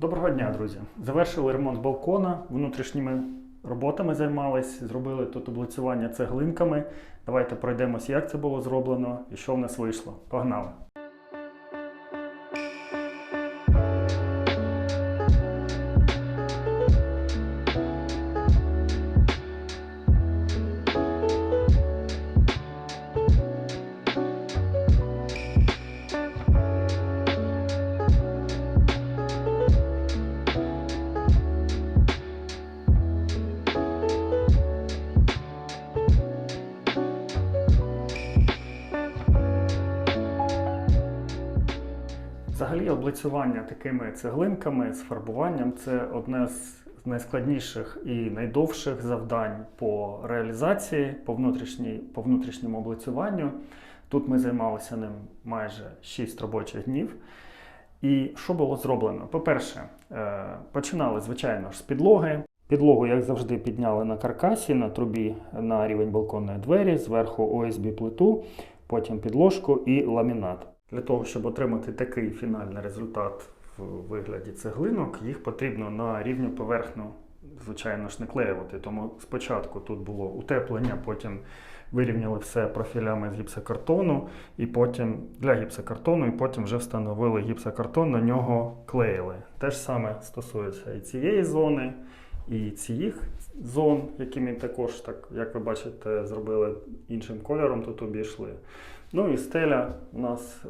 Доброго дня, друзі! Завершили ремонт балкона, внутрішніми роботами займались, зробили тут облицювання цеглинками. Давайте пройдемось, як це було зроблено і що в нас вийшло. Погнали! Взагалі, облицювання такими цеглинками з фарбуванням це одне з найскладніших і найдовших завдань по реалізації, по, внутрішній, по внутрішньому облицюванню. Тут ми займалися ним майже 6 робочих днів. І що було зроблено? По-перше, е, починали, звичайно ж, з підлоги. Підлогу, як завжди, підняли на каркасі, на трубі на рівень балконної двері, зверху ОСБ плиту, потім підложку і ламінат. Для того, щоб отримати такий фінальний результат в вигляді цеглинок, їх потрібно на рівню поверхню, звичайно ж, не клеювати. Тому спочатку тут було утеплення, потім вирівняли все профілями з гіпсокартону, і потім для гіпсокартону, і потім вже встановили гіпсокартон, на нього клеїли. Те ж саме стосується і цієї зони, і цих зон, які ми також, так, як ви бачите, зробили іншим кольором, тут обійшли. Ну і стеля у нас е,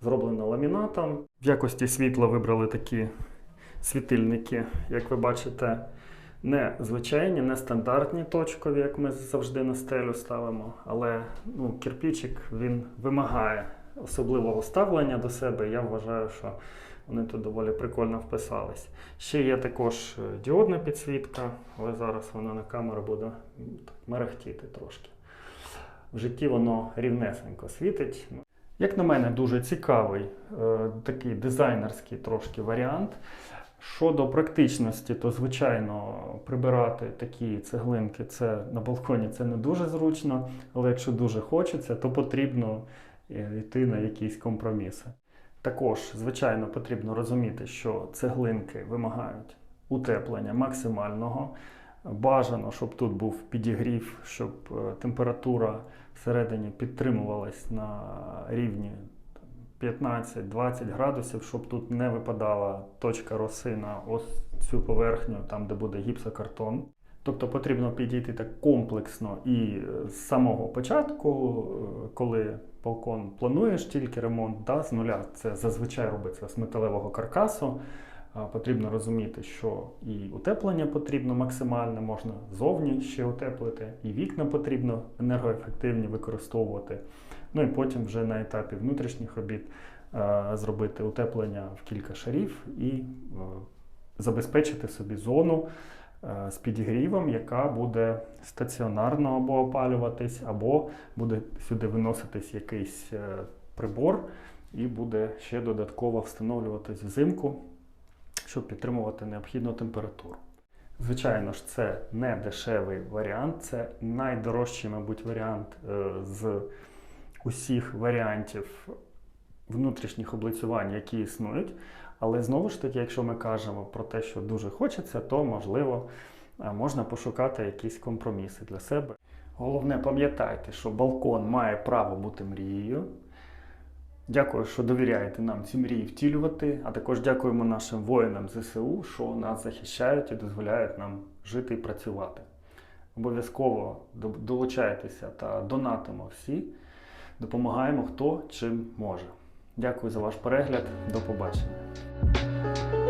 зроблена ламінатом. В якості світла вибрали такі світильники, як ви бачите, не звичайні, не стандартні точкові, як ми завжди на стелю ставимо. Але ну, кирпичик він вимагає особливого ставлення до себе. Я вважаю, що вони тут доволі прикольно вписались. Ще є також е, діодна підсвітка, але зараз вона на камеру буде мерехтіти трошки. В житті воно рівнесенько світить. Як на мене, дуже цікавий е, такий дизайнерський трошки варіант. Щодо практичності, то звичайно прибирати такі цеглинки це на балконі це не дуже зручно, але якщо дуже хочеться, то потрібно йти на якісь компроміси. Також, звичайно, потрібно розуміти, що цеглинки вимагають утеплення максимального. Бажано, щоб тут був підігрів, щоб е, температура всередині підтримувалась на рівні 15-20 градусів, щоб тут не випадала точка роси на ось цю поверхню, там де буде гіпсокартон. Тобто потрібно підійти так комплексно і е, з самого початку, е, коли балкон плануєш тільки ремонт да, з нуля, це зазвичай робиться з металевого каркасу. Потрібно розуміти, що і утеплення потрібно максимальне, можна зовні ще утеплити, і вікна потрібно енергоефективні використовувати. Ну і потім вже на етапі внутрішніх робіт е, зробити утеплення в кілька шарів і забезпечити собі зону з підігрівом, яка буде стаціонарно або опалюватись, або буде сюди виноситись якийсь е, прибор, і буде ще додатково встановлюватись взимку щоб підтримувати необхідну температуру. Звичайно ж, це не дешевий варіант, це найдорожчий, мабуть, варіант е, з усіх варіантів внутрішніх облицювань, які існують. Але знову ж таки, якщо ми кажемо про те, що дуже хочеться, то можливо е, можна пошукати якісь компроміси для себе. Головне, пам'ятайте, що балкон має право бути мрією. Дякую, що довіряєте нам ці мрії втілювати, а також дякуємо нашим воїнам ЗСУ, що нас захищають і дозволяють нам жити і працювати. Обов'язково долучайтеся та донатимо всі, допомагаємо хто чим може. Дякую за ваш перегляд. До побачення.